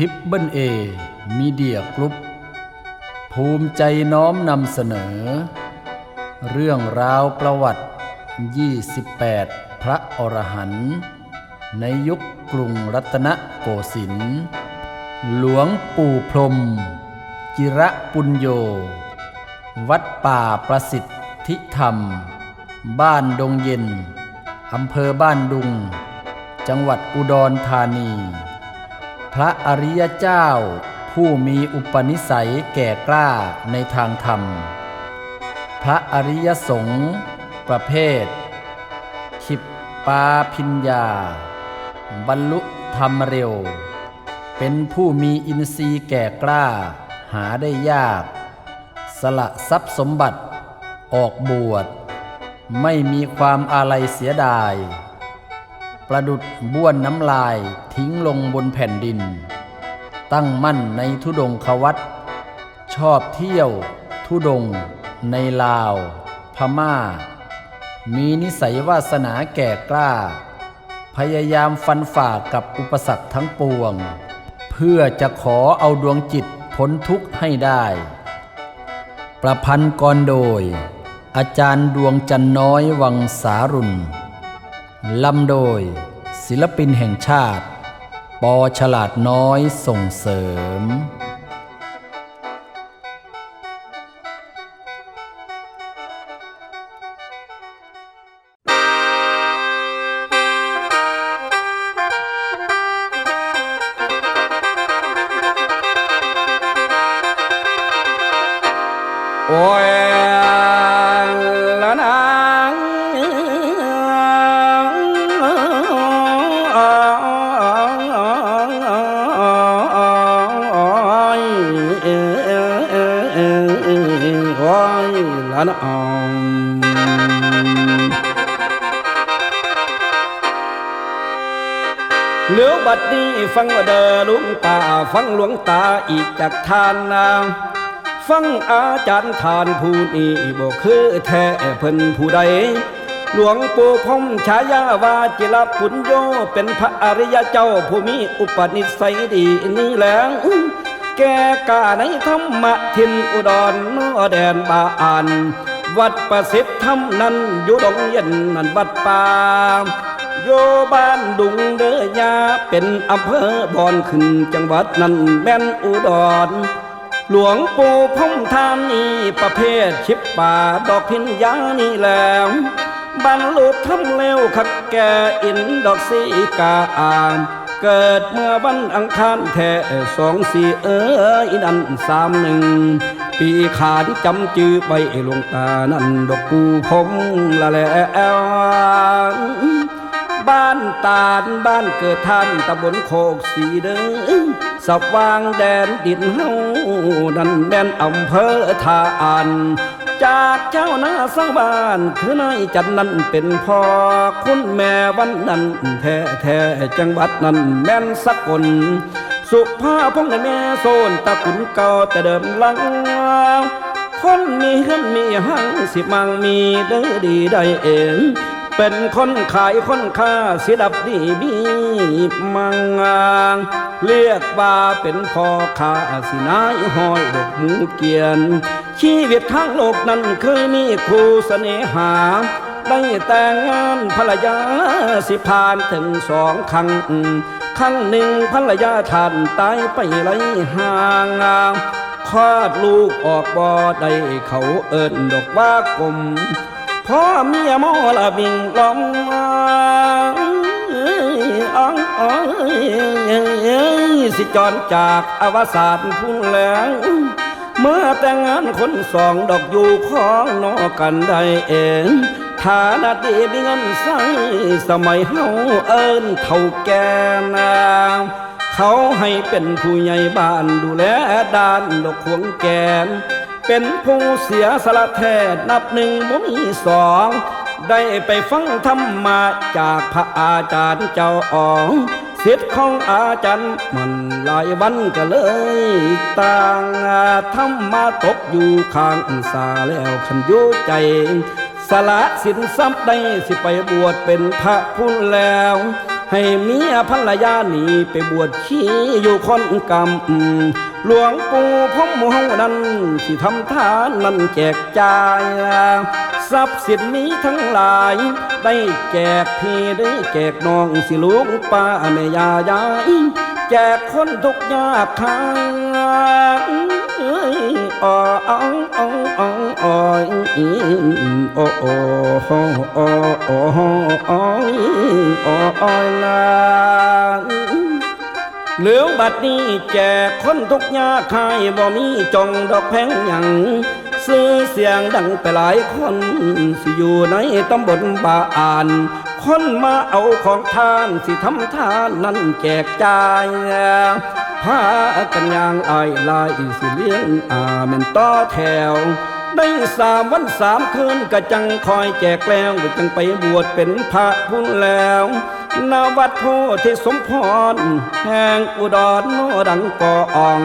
ทิปเบิลเอมีเดียกรุ๊ปภูมิใจน้อมนำเสนอ เรื่องราวประวัติ 28 พระอรหันต์ในยุคกรุงรัตนโกสินทร์หลวงปู่พรม จิระปุญโย วัดป่าประสิทธิธรรม บ้านดงเย็นอำเภอบ้านดุง จังหวัดอุดรธานี พระอริยเจ้า ผู้มีอุปนิสัยแก่กล้าในทางธรรม พระอริยสงฆ์ประเภท ขิปปาพิญญา บรรลุธรรมเร็ว เป็นผู้มีอินทรีย์แก่กล้า หาได้ยาก สละทรัพย์สมบัติ ออกบวช ไม่มีความอาลัยเสียดาย ประดุดบ้วนน้ำลายทิ้งลงบนแผ่นดิน ตั้งมั่นในทุดงควัตชอบเที่ยวทุดง ในลาว พม่า มีนิสัยวาสนาแก่กล้า พยายามฟันฝ่ากับอุปสรรคทั้งปวง เพื่อจะขอเอาดวงจิตพ้นทุกข์ให้ได้ ประพันธ์กรโดย อาจารย์ดวงจันน้อยวังสารุณ ลำโดย ศิลปินแห่งชาติ ปอฉลาดน้อยส่งเสริม โอ้ย เหลือบัดนี้ฟังว่าเดอหลุงตาฟังหลวงตาอีกจากทานนาฟังอาจารย์ทานผู้นี้บอกคือแท้เพิ่นผู้ใด หลวงปู่พรหมฉายาวาจิรปุญโยเป็นพระอริยเจ้าผู้มีอุปนิสัยดีนี่แหล้วแกกาในธรรมะทินอุดรนอแดนบาอานวัดประสิทธิ์ธรรมนั้นอยู่ดงเย็นนันวัดป่า โยบ้านดุงเดอยาเป็นอำเภอบอนขึ้นจังหวัดนั้นแม่นอุดร หลวงปู่พงทานนี่ประเภทชิบป่าดอกพินยานี่แหล้วบรรลุทำเร็วขัดแก่อินดอกสีกาอามเกิดเมื่อวันอังคารแท้สองสี่เอ้ยนั่นสามหนึ่งปีขานจำจือไปหลวงตานั่นดอกกูผมละแล้ว บ้านตาลบ้านเกิดท่านตำบลโคกสีเด้อสว่างแดนดินเฮาดันแดนอำเภอทาอานจากเจ้านาสร้างบ้านคือนายจันนั้นเป็นพ่อคุณแม่วันนั้นแท้แท้จังหวัดนั้นแม่นสกลสุภาพงในแม่โซนตะกุนเก่าแต่เดิมลังคนมีเงินมีหังสิมังมีเด้อดีได้เอง เป็นคนขายคนค้าสิดับดีมีมังงางเรียกว่าเป็นพ่อค้าสินายห้อยดอกหมูเกียน ชีวิตทั้งโลกนั้นเคยมีครูเสน่หา ได้แต่งงานภรรยาสิผ่านถึงสองครั้งครั้งหนึ่งภรรยาท่านตายไปไรห่างคลอดลูกออกบ่อได้เขาเอิ้นดอกว่ากลม พ่อเมียมอละวิ่งล้อมอ้องอ้อยสิจรจากอวสานพุ่นแล้วเมื่อแต่งงานคนสองดอกอยู่ของนอกันได้เองฐานะดีมีเงินใส่สมัยเฮาเอิ้นเท่าแก่นา เขาให้เป็นผู้ใหญ่บ้านดูแลด้านดอกขวงแกน เป็นผู้เสียสละแทนนับหนึ่งบ่มีสอง ได้ไปฟังธรรมะจากพระอาจารย์เจ้าอ๋องสิทธิ์ของอาจารย์มันหลายวันก็เลยต่างธรรมาตกอยู่ข้างสาแล้วขันยุใจ สละสินทรัพย์ได้สิไปบวชเป็นพระพุทธแล้ว ให้เมียภรรยาหนีไปบวชชีอยู่คนกรรม หลวงปู่พ่อหมเฮานั้นที่ทำทานนั้นแจกจ่ายทรัพย์สินนี้ทั้งหลาย ได้แจกพี่ได้แจกน้องสิลูกป้าแม่ยายายแจกคนทุกยากทางอ้ยอ๋ออ๋อ อยโอ้โอ้โอ้โอโอโอยลาเหลืองบัดนี้แจกคนทุกยาคายบ่มีจงดอกแพงหยังซื้อเสียงดังไปหลายคนสิอยู่ในตำบลบาอาน คนมาเอาของทานสิทำทานนั้นแจกจ่ายพากันยางไอไลายสิเลี้ยงอาเมนต่อแถว ได้สามวันสามคืนก็จังคอยแจกแล้วก็จังไปบวชเป็นพระพุ่นแล้วนาวัดโพธิสมพร แห่งอุดรโนดังกอออง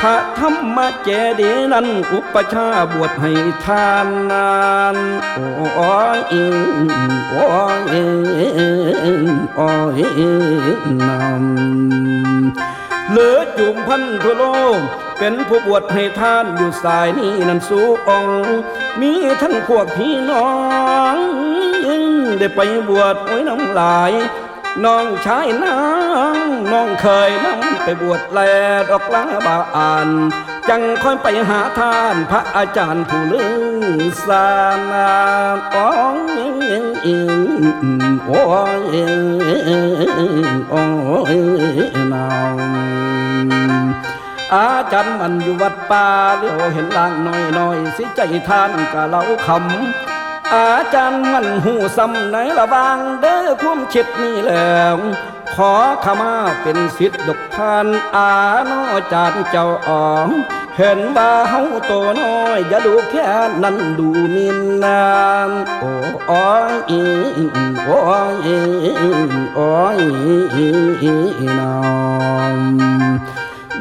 พระธรรมเจดีย์นั้นอุปชาบวชให้ทานนานโอ้ยโอ้ยโอ้ยนำเหลือจุมพันทั่วโลก เป็นผู้บวชให้ท่านอยู่สายนี้นั่นสูองมีทั้งพวกพี่น้องได้ไปบวชโอ้ยน้ำลาย น้องชายนางน้องเคยน้ำไปบวชแลดอกลาบาอาน จังค่อยไปหาท่านพระอาจารย์ผู้ลึงสานาอ้องอิงโอ้ยโอ้ยนาว อาจารย์มันอยู่วัดป่าเลี้ยวเห็นลางน้อยน้อยสิใจท่านกะเล่าคำอาจารย์มันหูซ้ำในระวางเด้อความคิดนี่แล้วขอขมาเป็นสิทธิ์ดกทานอาโนจารย์เจ้าอ๋องเห็นว่าเฮาโตน้อยอย่าดูแค่นั้นดูมินนานโอ้โอ้ยโอ้ยโอ้ยน้อง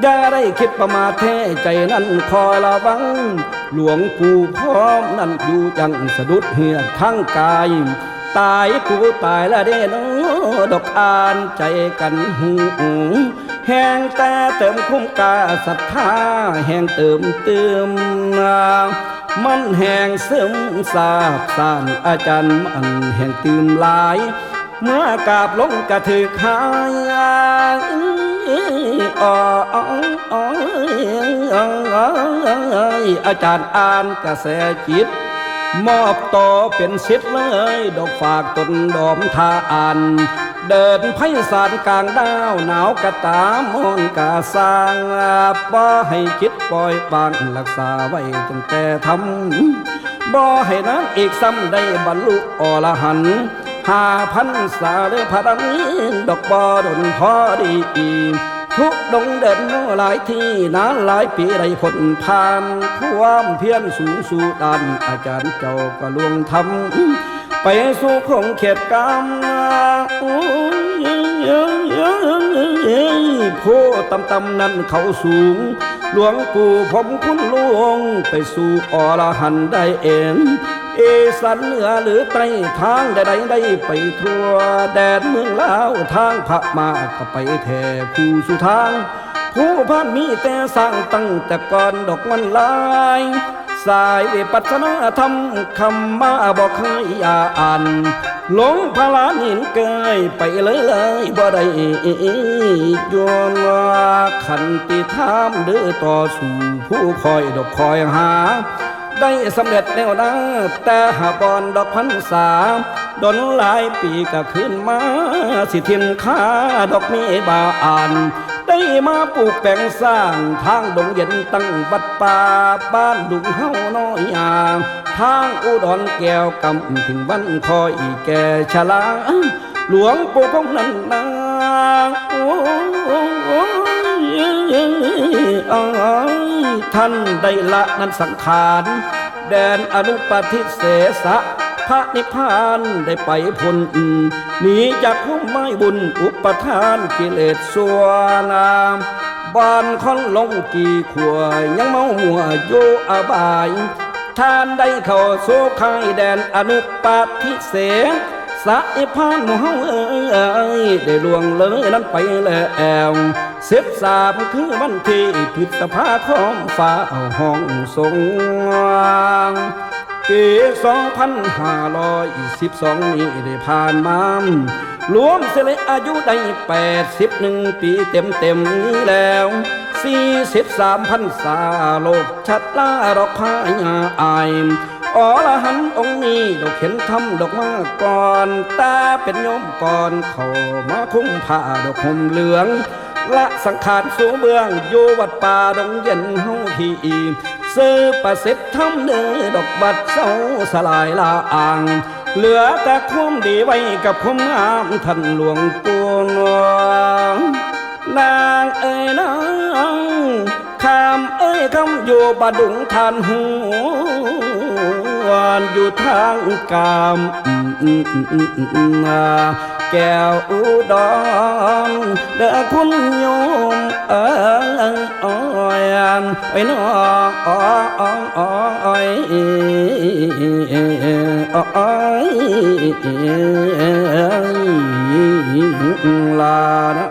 อย่าได้คิดประมาทแท้ใจนั้นคอยระวัง หลวงปู่พร้อมนั่นอยู่จังสะดุดเหือกทั้งกาย ตายกูตายละเด้นอดอกอ่านใจกันหูแห่งแต่เติมคุ้มกาศรัทธาแห่งเติมเติมมันแห่งซึมซาบสางอาจารย์มันแห่งตื่มหลาย เมื่อกาบลงกระถือหาย อาจารย์อ่านกระแสจิต มอบต่อเป็นสิทธิ์เลย ดอกฝากตนดอมทาอ่าน เดินไพศาลกลางดาวหนาวกระตามอนกาสร้างบ่ให้คิดปล่อยบางรักษาไว้ตั้งแต่ทำบ่ให้นั้นอีกซ้ำได้บรรลุอรหันต์ ห้าพันสาเรือพระดังดอกบ่ดนพอดีทุกดงเดินนหลายที่นานหลายปีได้ผลผ่านความเพียรสูงสู่ดันอาจารย์เจ้าก็ลวงทำไปสู่คงเขตกรรมผู้ตำตำนั้นเขาสูง หลวงปู่ผมคุณหลวง ไปสู่อรหันได้เอง เอสันเหนือหรือใต้ทางใดๆได้ไปทั่ว แดนเมืองลาวทางพระมาก็ไปแท่ผู้สู่ทาง ผู้พันมีแต่สร้างตั้งแต่ก่อนดอกมันลาย สายปัสสนาธรรมคำมาบอกเคยอ่านหลงพลานหินเกยไปเลยเลยบ่ได้ยวนว่าขันติธรรมเดือต่อสู่ผู้คอยดอกคอยหา ได้สำเร็จแล้วนะแต่หาบอนดอกพันษาดนหลายปีก็ขึ้นมา สิทินค้าดอกมีบาอ่าน ได้มาปลูกแปลงสร้างทางดงเย็นตั้งวัดป่าบ้านดุงเฮาน้อยอ่างทางอุดรแก้วกำถึงวันคอยแก่ชลาหลวงปู่คงนั้นนาโอ้ ท่านได้ละนั้นสังขารแดนอนุปฏิเสสะพระนิพพานได้ไปพ้นหนีจากพุ่มไม้บุญอุปทานกิเลสสัวนามบ้านคอนลงกี่ขวยยังเมาหัวโยอบาย ท่านได้เข้าสู่ค่ายแดนอนุปฏิเส สายพานหมู่เฮาเอ้ยได้ล่วงเลยนั้นไปแล้วเสบสามคือวันที่พฤษภาคมฟ้าห้องทรงปีสองพันห้าร้อยสิบสองนี้ได้ผ่านมารวมเสลยอายุได้แปดสิบหนึ่งปีเต็มเต็มนี้แล้วสี่สิบสามพันษาโลกชัดลาดอกพายาอาย อรหันองค์นี้ดอกเห็นทำดอกมาก่อนตาเป็นโยมก่อนเขามาคุ้มผ้าดอกห่มเหลือง ละสังขารสูเบืองอยู่วัดป่าดงเย็นเฮาทีซื้อประสิทธิ์ทำเนื้อดอกบัดเศร้าสลายลาอ่าง เหลือแต่ความดีไว้กับความงามท่านหลวงปู่หลวงนางเอ้ยนางคำเอ้ยคำอยู่บาดุงทานหัว อยู่ทางกามแก้วอุดรเด้อคุณโยมเอ้ยอ้อยไอ้น้องอ้อยอ้อยอ้อยลานะ